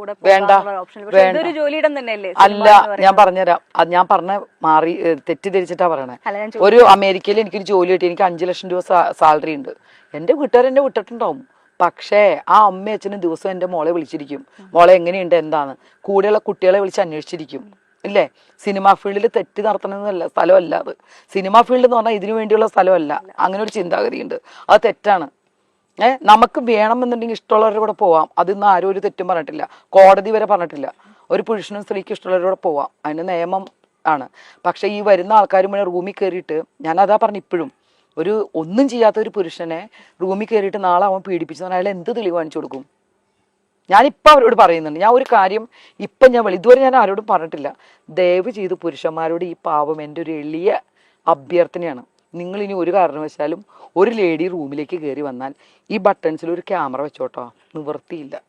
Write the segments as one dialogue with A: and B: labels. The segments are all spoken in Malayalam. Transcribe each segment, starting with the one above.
A: കൂടെ
B: വേണ്ട.
A: ഇതൊരു ജോലിയിടം തന്നെയല്ലേ
B: അല്ല ഞാൻ പറഞ്ഞുതരാം. അത് ഞാൻ പറഞ്ഞ മാറി തെറ്റിദ്ധരിച്ചിട്ടാ പറയണേ. ഒരു അമേരിക്കയിൽ എനിക്കൊരു ജോലി കിട്ടി. എനിക്ക് അഞ്ചു ലക്ഷം രൂപ സാലറി ഉണ്ട്. എന്റെ വീട്ടുകാർ എന്നെ വിട്ടിട്ടുണ്ടാവും. പക്ഷേ ആ അമ്മ അച്ഛനും ദിവസം എന്റെ മോളെ വിളിച്ചിരിക്കും. മോളെ എങ്ങനെയുണ്ട്? എന്താണ്? കൂടെയുള്ള കുട്ടികളെ വിളിച്ച് അന്വേഷിച്ചിരിക്കും. ഇല്ലേ? സിനിമാ ഫീൽഡിൽ തെറ്റി നടത്തണമെന്നല്ല സ്ഥലമല്ല അത്. സിനിമാ ഫീൽഡ് എന്ന് പറഞ്ഞാൽ ഇതിനു വേണ്ടിയുള്ള സ്ഥലമല്ല. അങ്ങനെ ഒരു ചിന്താഗതിയുണ്ട്. അത് തെറ്റാണ്. ഏഹ് നമുക്ക് വേണമെന്നുണ്ടെങ്കിൽ ഇഷ്ടമുള്ളവരുടെ കൂടെ പോവാം. അതിന്ന് ആരും ഒരു തെറ്റും പറഞ്ഞിട്ടില്ല. കോടതി വരെ പറഞ്ഞിട്ടില്ല. ഒരു പുരുഷനും സ്ത്രീക്ക് ഇഷ്ടമുള്ളവരുടെ കൂടെ പോവാം. അതിന് നിയമം ആണ്. പക്ഷെ ഈ വരുന്ന ആൾക്കാർ മുന്നേ റൂമിൽ കയറിയിട്ട് ഞാൻ അതാ പറഞ്ഞു ഇപ്പോഴും. ഒരു ഒന്നും ചെയ്യാത്ത ഒരു പുരുഷനെ റൂമിൽ കയറിയിട്ട് നാളെ അവൻ പീഡിപ്പിച്ചു അയാൾ എന്ത് തെളിവ് കാണിച്ചു കൊടുക്കും? ഞാനിപ്പോൾ അവരോട് പറയുന്നുണ്ട്. ഞാൻ ഒരു കാര്യം ഇപ്പം ഞാൻ ഇതുവരെ ഞാൻ ആരോടും പറഞ്ഞിട്ടില്ല. ദയവ് ചെയ്ത് പുരുഷന്മാരോട് ഈ പാവം എന്റെ ഒരു എളിയ അഭ്യർത്ഥനയാണ്. നിങ്ങൾ ഇനി ഒരു കാരണവശാലും ഒരു ലേഡി റൂമിലേക്ക് കയറി വന്നാൽ ഈ ബട്ടൺസിൽ ഒരു ക്യാമറ വെച്ചോട്ടോ. നിവൃത്തിയില്ല.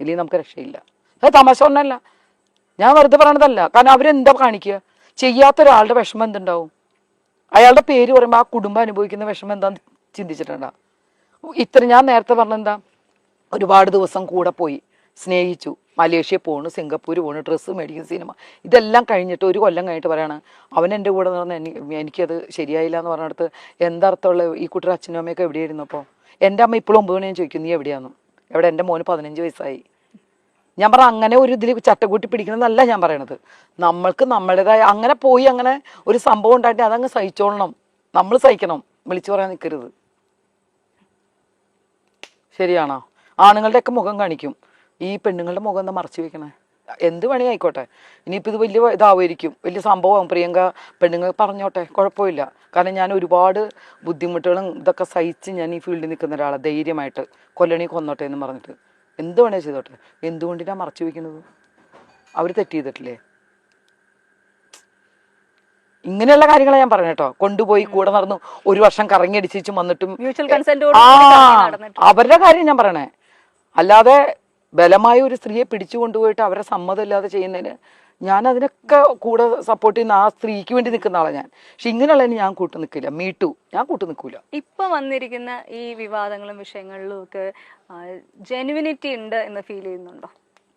B: ഇല്ലെങ്കിൽ നമുക്ക് രക്ഷയില്ല. അത് തമാശ ഒന്നല്ല. ഞാൻ വെറുതെ പറയണതല്ല. കാരണം അവരെന്താ കാണിക്കുക? ചെയ്യാത്ത ഒരാളുടെ വിഷമം എന്തുണ്ടാവും? അയാളുടെ പേര് പറയുമ്പോൾ ആ കുടുംബം അനുഭവിക്കുന്ന വിഷമം എന്താന്ന് ചിന്തിച്ചിട്ടുണ്ടാ? ഇത്ര ഞാൻ നേരത്തെ പറഞ്ഞെന്താ? ഒരുപാട് ദിവസം കൂടെ പോയി സ്നേഹിച്ചു. മലേഷ്യ പോണു സിംഗപ്പൂർ പോണു ഡ്രസ്സ് മേടിക്കും സിനിമ. ഇതെല്ലാം കഴിഞ്ഞിട്ട് ഒരു കൊല്ലം കഴിഞ്ഞിട്ട് പറയാണ് അവൻ എന്റെ കൂടെ നടന്ന് എനിക്ക് എനിക്കത് ശരിയായില്ല എന്ന് പറഞ്ഞിടത്ത് എന്തർത്ഥമുള്ള ഈ കുട്ടിയുടെ അച്ഛനും അമ്മയൊക്കെ എവിടെയായിരുന്നു അപ്പോൾ എന്റെ അമ്മ ഇപ്പോഴും ഒമ്പത് മണിയാണ് ചോദിക്കും നീ എവിടെയാണ് എവിടെ? എന്റെ മോന് പതിനഞ്ച് വയസ്സായി. ഞാൻ പറ അങ്ങനെ ഒരു ഇതിൽ ചട്ടക്കൂട്ടി പിടിക്കണമെന്നല്ല ഞാൻ പറയണത്. നമ്മൾക്ക് നമ്മളുടേതായ അങ്ങനെ പോയി അങ്ങനെ ഒരു സംഭവം ഉണ്ടായിട്ട് അതങ്ങ് സഹിച്ചോളണം. നമ്മൾ സഹിക്കണം. വിളിച്ചു പറയാൻ നിൽക്കരുത് ശരിയാണോ? ആണുങ്ങളുടെയൊക്കെ മുഖം കാണിക്കും. ഈ പെണ്ണുങ്ങളുടെ മുഖം എന്താ മറച്ചു വെക്കണേ? എന്ത് പണി ആയിക്കോട്ടെ ഇനിയിപ്പോൾ ഇത് വലിയ ഇതാവുമായിരിക്കും. വലിയ സംഭവം. പ്രിയങ്ക പെണ്ണുങ്ങൾ പറഞ്ഞോട്ടെ. കുഴപ്പമില്ല. കാരണം ഞാൻ ഒരുപാട് ബുദ്ധിമുട്ടുകളും ഇതൊക്കെ സഹിച്ച് ഞാൻ ഈ ഫീൽഡിൽ നിൽക്കുന്ന ഒരാളാണ് ധൈര്യമായിട്ട് കൊല്ലണി കൊന്നോട്ടെ എന്ന് പറഞ്ഞിട്ട്. എന്ത് വേണേ ചെയ്തോട്ടെ. എന്തുകൊണ്ടിനാ മറച്ചു വെക്കുന്നത് അവർ തെറ്റ് ചെയ്തിട്ടില്ലേ? ഇങ്ങനെയുള്ള കാര്യങ്ങളാണ് ഞാൻ പറഞ്ഞ കേട്ടോ. കൊണ്ടുപോയി കൂടെ നടന്നു ഒരു വർഷം കറങ്ങി അടിച്ചു വന്നിട്ടും അവരുടെ കാര്യം ഞാൻ പറയണേ. അല്ലാതെ ബലമായ ഒരു സ്ത്രീയെ പിടിച്ചു കൊണ്ടുപോയിട്ട് അവരെ സമ്മതം ഇല്ലാതെ ചെയ്യുന്നതിന് ഞാൻ അതിനൊക്കെ കൂടെ സപ്പോർട്ട് ചെയ്യുന്ന ആ സ്ത്രീക്ക് വേണ്ടി നിൽക്കുന്ന ആളാണ് ഞാൻ. പക്ഷെ ഇങ്ങനെയുള്ളതിന് ഞാൻ കൂട്ടു നിൽക്കില്ല. മീട്ടു ഞാൻ കൂട്ടു നിൽക്കൂല.
A: ഇപ്പൊ വന്നിരിക്കുന്ന ഈ വിവാദങ്ങളും വിഷയങ്ങളിലും ഒക്കെ ജെനുവിനിറ്റി ഉണ്ട് എന്ന് ഫീൽ ചെയ്യുന്നുണ്ടോ?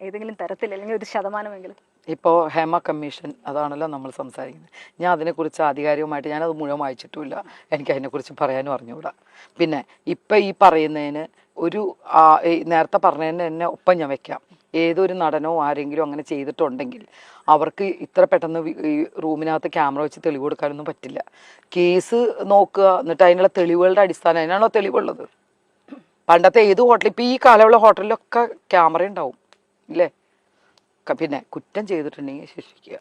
A: ഏതെങ്കിലും തരത്തിൽ അല്ലെങ്കിൽ ഒരു ശതമാനമെങ്കിലും?
B: ഇപ്പോൾ ഹേമ കമ്മീഷൻ അതാണല്ലോ നമ്മൾ സംസാരിക്കുന്നത്. ഞാൻ അതിനെക്കുറിച്ച് ആധികാരികമായിട്ട് ഞാനത് മുഴുവൻ വായിച്ചിട്ടുമില്ല. എനിക്ക് അതിനെക്കുറിച്ച് പറയാനും അറിഞ്ഞുകൂടാ. പിന്നെ ഇപ്പം ഈ പറയുന്നതിന് ഒരു നേരത്തെ പറഞ്ഞതിന് തന്നെ ഒപ്പം ഞാൻ വെക്കാം. ഏതൊരു നടനോ ആരെങ്കിലും അങ്ങനെ ചെയ്തിട്ടുണ്ടെങ്കിൽ അവർക്ക് ഇത്ര പെട്ടെന്ന് ഈ റൂമിനകത്ത് ക്യാമറ വെച്ച് തെളിവ് കൊടുക്കാനൊന്നും പറ്റില്ല. കേസ് നോക്കുക എന്നിട്ട് അതിനുള്ള തെളിവുകളുടെ അടിസ്ഥാനം അതിനാണോ തെളിവുള്ളത്? പണ്ടത്തെ ഏത് ഹോട്ടലിൽ ഇപ്പം ഈ കാലമുള്ള ഹോട്ടലിലൊക്കെ ക്യാമറ ഉണ്ടാവും ഇല്ലേ? പിന്നെ കുറ്റം ചെയ്തിട്ടുണ്ടെങ്കിൽ ശിക്ഷിക്കുക.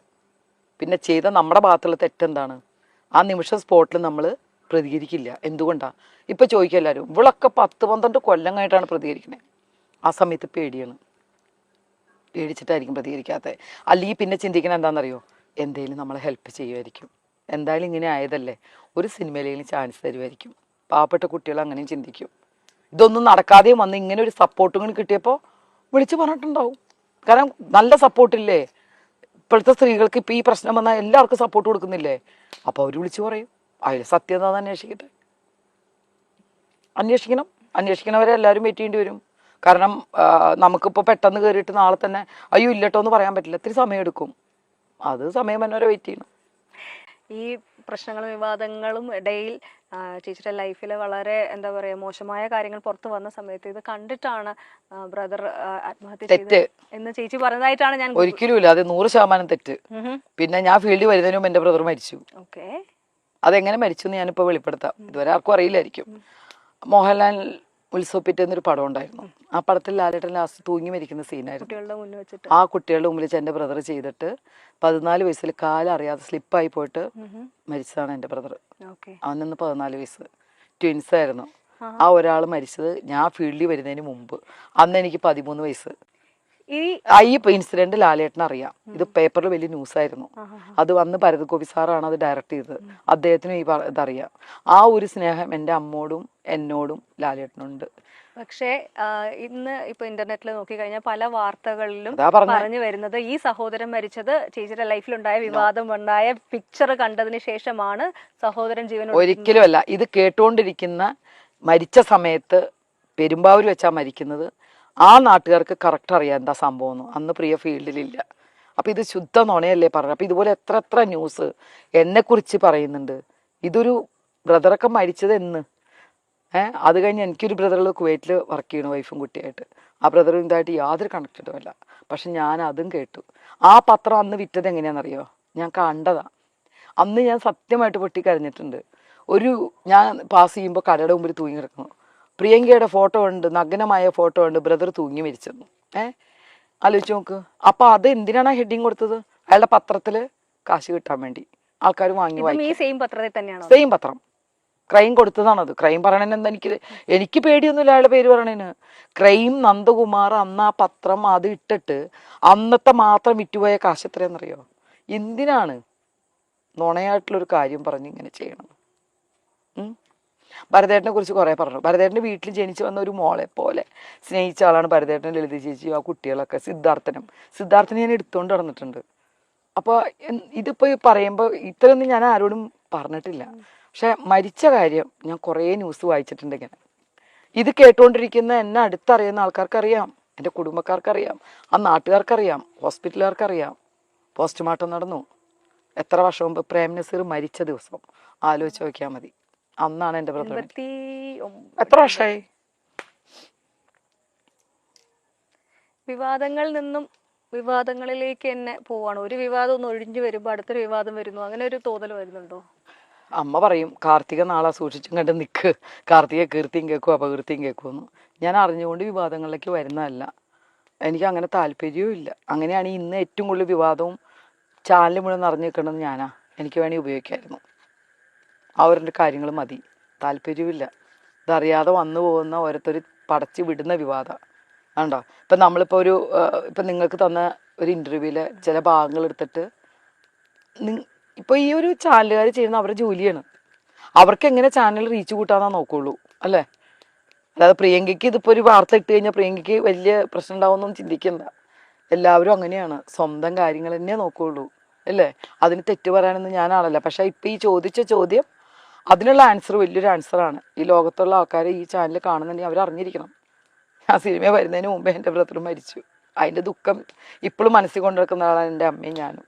B: പിന്നെ ചെയ്ത നമ്മുടെ ഭാഗത്തുള്ള തെറ്റെന്താണ്? ആ നിമിഷം സ്പോട്ടിൽ നമ്മൾ പ്രതികരിക്കില്ല. എന്തുകൊണ്ടാണ് ഇപ്പം ചോദിക്കുക എല്ലാവരും ഇവളൊക്കെ പത്ത് പന്ത്രണ്ട് കൊല്ലം കഴിഞ്ഞിട്ടാണ് പ്രതികരിക്കുന്നത് ആ സമയത്ത് പേടിയാണ്. പേടിച്ചിട്ടായിരിക്കും പ്രതികരിക്കാത്തത് അല്ലെങ്കിൽ പിന്നെ ചിന്തിക്കണം എന്താണെന്നറിയോ എന്തേലും നമ്മളെ ഹെൽപ്പ് ചെയ്യുമായിരിക്കും എന്തായാലും ഇങ്ങനെ ആയതല്ലേ? ഒരു സിനിമയിലെങ്കിലും ചാൻസ് തരുമായിരിക്കും പാവപ്പെട്ട കുട്ടികൾ അങ്ങനെയും ചിന്തിക്കും. ഇതൊന്നും നടക്കാതെയും വന്ന് ഇങ്ങനെ ഒരു സപ്പോർട്ടും കൂടി കിട്ടിയപ്പോൾ വിളിച്ചു പറഞ്ഞിട്ടുണ്ടാവും. കാരണം നല്ല സപ്പോർട്ടില്ലേ ഇപ്പോഴത്തെ സ്ത്രീകൾക്ക് ഇപ്പം ഈ പ്രശ്നം വന്നാൽ എല്ലാവർക്കും സപ്പോർട്ട് കൊടുക്കുന്നില്ലേ? അപ്പോൾ അവർ വിളിച്ചു പറയും. അതിൽ സത്യം എന്താണെന്ന് അന്വേഷിക്കട്ടെ? അന്വേഷിക്കണം. അന്വേഷിക്കണവരെ എല്ലാവരും വെയിറ്റ് ചെയ്യേണ്ടി വരും. കാരണം നമുക്കിപ്പോൾ പെട്ടെന്ന് കയറിയിട്ട് നാളെ തന്നെ അയ്യോ ഇല്ലട്ടോ എന്ന് പറയാൻ പറ്റില്ല. ഇത്തിരി സമയം എടുക്കും. അത് സമയം തന്നെ വെയിറ്റ് ചെയ്യണം.
A: ഈ പ്രശ്നങ്ങളും വിവാദങ്ങളും ഇടയിൽ ചേച്ചിയുടെ ലൈഫിൽ വളരെ എന്താ പറയുക മോശമായ കാര്യങ്ങൾ പുറത്തു വന്ന സമയത്ത് ഇത് കണ്ടിട്ടാണ് ബ്രദർ ആത്മഹത്യ
B: തെറ്റ്.
A: എന്ന് ചേച്ചി പറഞ്ഞതായിട്ടാണ് ഞാൻ
B: ഒരിക്കലും ഇല്ല. അത് നൂറ് ശതമാനം തെറ്റ്. പിന്നെ ഞാൻ ഫീൽഡിൽ വരുന്നതിനും എന്റെ ബ്രദർ മരിച്ചു.
A: ഓക്കെ.
B: അതെങ്ങനെ മരിച്ചു എന്ന് ഞാനിപ്പോൾ വെളിപ്പെടുത്താം ഇതുവരെ ആർക്കും അറിയില്ലായിരിക്കും. മോഹൻലാൽ ഉത്സവപ്പിറ്റ് എന്നൊരു പടം ഉണ്ടായിരുന്നു. ആ പടത്തിൽ ലാലേട്ടൻ ലാസ്റ്റ് തൂങ്ങി മരിക്കുന്ന സീനായിരുന്നു. ആ കുട്ടികളുടെ മുമ്പിൽ വെച്ച് എന്റെ ബ്രദർ ചെയ്തിട്ട് പതിനാല് വയസ്സിൽ കാലറിയാതെ സ്ലിപ്പായി പോയിട്ട് മരിച്ചതാണ് എന്റെ ബ്രദർ അവനന്ന് പതിനാല് വയസ്സ്. ട്വിൻസ് ആയിരുന്നു. ആ ഒരാൾ മരിച്ചത് ഞാൻ ഫീൽഡിൽ വരുന്നതിന് മുമ്പ്. അന്ന് എനിക്ക് പതിമൂന്ന് വയസ്സ്.
A: ഈ
B: ആ ഇൻസിഡന്റ് ലാലേട്ടൻ അറിയാം. ഇത് പേപ്പറിൽ വലിയ ന്യൂസ് ആയിരുന്നു. അത് വന്ന് ഭരത് ഗോപി സാറാണ് അത് ഡയറക്ട് ചെയ്തത്. അദ്ദേഹത്തിനും ഈ ഇതറിയാം. ആ ഒരു സ്നേഹം എന്റെ അമ്മോടും എന്നോടും ലാലേട്ടനുണ്ട്.
A: പക്ഷേ ഇന്ന് ഇപ്പൊ ഇന്റർനെറ്റിൽ നോക്കിക്കഴിഞ്ഞാൽ പല വാർത്തകളിലും
B: പറഞ്ഞു.
A: വരുന്നത് ഈ സഹോദരൻ മരിച്ചത് ചേച്ചിയുടെ ലൈഫിലുണ്ടായ വിവാദം ഉണ്ടായ പിക്ചർ കണ്ടതിന് ശേഷമാണ് സഹോദരൻ ജീവൻ
B: ഒരിക്കലും അല്ല ഇത് കേട്ടുകൊണ്ടിരിക്കുന്ന മരിച്ച സമയത്ത് പെരുമ്പാവൂർ വെച്ചാ മരിക്കുന്നത്. ആ നാട്ടുകാർക്ക് കറക്റ്റ് അറിയാം എന്താ സംഭവം അന്ന് പ്രിയ ഫീൽഡിലില്ല അപ്പോൾ ഇത് ശുദ്ധ നുണയല്ലേ പറഞ്ഞത്. അപ്പോൾ ഇതുപോലെ എത്ര എത്ര ന്യൂസ് എന്നെക്കുറിച്ച് പറയുന്നുണ്ട്. ഇതൊരു ബ്രദറൊക്കെ മരിച്ചത് എന്ന്. ഏഹ് അത് കഴിഞ്ഞ് എനിക്കൊരു ബ്രദറുകൾ കുവൈറ്റിൽ വർക്ക് ചെയ്യണു വൈഫും കുട്ടിയായിട്ട്. ആ ബ്രദറും ഇതായിട്ട് യാതൊരു കണക്റ്റഡുമല്ല പക്ഷെ ഞാൻ അതും കേട്ടു. ആ പത്രം അന്ന് വിറ്റത് എങ്ങനെയാണെന്നറിയോ ഞാൻ കണ്ടതാ. അന്ന് ഞാൻ സത്യമായിട്ട് പൊട്ടി പൊട്ടിക്കരഞ്ഞിട്ടുണ്ട്. ഒരു ഞാൻ പാസ് ചെയ്യുമ്പോൾ കടയുടെ മുമ്പിൽ തൂങ്ങി കിടക്കുന്നു. പ്രിയങ്കയുടെ ഫോട്ടോ ഉണ്ട് നഗ്നമായ ഫോട്ടോ ഉണ്ട് ബ്രദർ തൂങ്ങി മരിച്ചെന്നു. ഏ? ആലോചിച്ച് നോക്ക്. അപ്പൊ അത് എന്തിനാണ് ഹെഡിങ് കൊടുത്തത്? അയാളുടെ പത്രത്തിൽ കാശ് കിട്ടാൻ വേണ്ടി. ആൾക്കാർ വാങ്ങി
A: ഈ സെയിം പത്രത്തിൽ തന്നെയാണ്?
B: സെയിം പത്രം. ക്രൈം കൊടുത്തതാണത് ക്രൈം പറയണെന്ന് എന്താ എനിക്ക് എനിക്ക് പേടിയൊന്നുമില്ല അയാളുടെ പേര് പറയണേന്. ക്രൈം നന്ദകുമാർ അന്ന് ആ പത്രം അത് ഇട്ടിട്ട് അന്നത്തെ മാത്രം വിറ്റുപോയ കാശ് എത്രയാണെന്നറിയോ? എന്തിനാണ് നുണയായിട്ടുള്ളൊരു കാര്യം പറഞ്ഞ് ഇങ്ങനെ ചെയ്യണം? ഭരതേട്ടനെ കുറിച്ച് കുറേ പറഞ്ഞു. ഭരതേട്ടന്റെ വീട്ടിൽ ജനിച്ചു വന്ന ഒരു മോളെ പോലെ സ്നേഹിച്ച ആളാണ് ഭരതേട്ടൻ ലളിത ചേച്ചി ആ കുട്ടികളൊക്കെ സിദ്ധാർത്ഥനും. സിദ്ധാർത്ഥനെ ഞാൻ എടുത്തുകൊണ്ട് നടന്നിട്ടുണ്ട്. അപ്പോൾ ഇതിപ്പോൾ പറയുമ്പോൾ ഇത്രയൊന്നും ഞാൻ ആരോടും പറഞ്ഞിട്ടില്ല. പക്ഷെ മരിച്ച കാര്യം ഞാൻ കുറേ ന്യൂസ് വായിച്ചിട്ടുണ്ട് ഇങ്ങനെ. ഇത് കേട്ടുകൊണ്ടിരിക്കുന്ന എന്നെ അടുത്തറിയുന്ന ആൾക്കാർക്കറിയാം എന്റെ കുടുംബക്കാർക്കറിയാം ആ നാട്ടുകാർക്കറിയാം ഹോസ്പിറ്റലുകാർക്കറിയാം. പോസ്റ്റ്മോർട്ടം നടന്നു. എത്ര വർഷം മുമ്പ് പ്രേം നസീർ മരിച്ച ദിവസം? ആലോചിച്ച് നോക്കിയാൽ മതി. അന്നാണ് എന്റെ ബ്രദർ. എത്ര വർഷമായി
A: വിവാദങ്ങളിൽ നിന്നും വിവാദങ്ങളിലേക്ക് തന്നെ പോവാണ്. ഒരു വിവാദം ഒന്ന് ഒഴിഞ്ഞു വരുമ്പോൾ അടുത്തൊരു വിവാദം വരുന്നു. അങ്ങനെ ഒരു തോന്നൽ വരുന്നുണ്ടോ?
B: അമ്മ പറയും കാർത്തിക നാളെ സൂക്ഷിച്ചും കണ്ട് നിക്ക്. കാർത്തിക കീർത്തിയും കേൾക്കും അപകീർത്തിയും കേൾക്കുമെന്ന് ഞാൻ അറിഞ്ഞുകൊണ്ട് വിവാദങ്ങളിലേക്ക് വരുന്നതല്ല. എനിക്ക് അങ്ങനെ താല്പര്യവും ഇല്ല. അങ്ങനെയാണ് ഇന്ന് ഏറ്റവും കൂടുതൽ വിവാദവും ചാനൽ മുഴുവൻ നിറഞ്ഞു നിൽക്കുന്നത് ഞാനാ. എനിക്ക് വേണമെങ്കിൽ ഉപയോഗിക്കായിരുന്നു. അവരുടെ കാര്യങ്ങൾ മതി. താല്പര്യമില്ല ഇതറിയാതെ വന്നു പോകുന്ന ഓരോരുത്തർ പടച്ച് വിടുന്ന വിവാദം. ആണ്ടോ ഇപ്പം നമ്മളിപ്പോൾ ഒരു ഇപ്പം നിങ്ങൾക്ക് തന്ന ഒരു ഇന്റർവ്യൂവിലെ ചില ഭാഗങ്ങൾ എടുത്തിട്ട് നി- ഇപ്പൊ ഈ ഒരു ചാനലുകാർ ചെയ്യുന്ന അവരുടെ ജോലിയാണ്. അവർക്ക് എങ്ങനെ ചാനൽ റീച്ച് കൂട്ടാന്നാ നോക്കുള്ളൂ അല്ലേ? അല്ലാതെ പ്രിയങ്കയ്ക്ക് ഇതിപ്പോ ഒരു വാർത്ത ഇട്ട് കഴിഞ്ഞാൽ പ്രിയങ്കയ്ക്ക് വലിയ പ്രശ്നം ഉണ്ടാവുമെന്നൊന്നും ചിന്തിക്കണ്ട. എല്ലാവരും അങ്ങനെയാണ്. സ്വന്തം കാര്യങ്ങൾ തന്നെ നോക്കുള്ളൂ അല്ലേ? അതിന് തെറ്റ് പറയാനൊന്നും ഞാനാണല്ല പക്ഷേ ഇപ്പൊ ഈ ചോദിച്ച ചോദ്യം അതിനുള്ള ആൻസർ വലിയൊരു ആൻസറാണ് ഈ ലോകത്തുള്ള ആൾക്കാർ ഈ ചാനൽ കാണുന്നുണ്ടെങ്കിൽ അവർ അറിഞ്ഞിരിക്കണം. ആ സിനിമ വരുന്നതിന് മുമ്പേ എന്റെ ബ്രദർ മരിച്ചു. അതിന്റെ ദുഃഖം ഇപ്പോഴും മനസ്സിൽ കൊണ്ടുനടക്കുന്ന ആളാണ് എന്റെ അമ്മയും ഞാനും.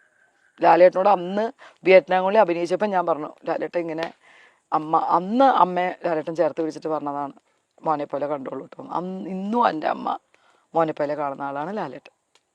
B: ലാലേട്ടനോട് അന്ന് വിയറ്റ്നാമിൽ അഭിനയിച്ചപ്പോൾ ഞാൻ പറഞ്ഞു ലാലേട്ടൻ ഇങ്ങനെ അമ്മ അന്ന് അമ്മയെ ലാലേട്ടൻ ചേർത്ത് വിളിച്ചിട്ട് പറഞ്ഞതാണ് മോനെ പോലെ കണ്ടോളൂ കേട്ടോ അന്ന് ഇന്നും എന്റെ അമ്മ മോനെ പോലെ കാണുന്ന ആളാണ് ലാലേട്ടൻ.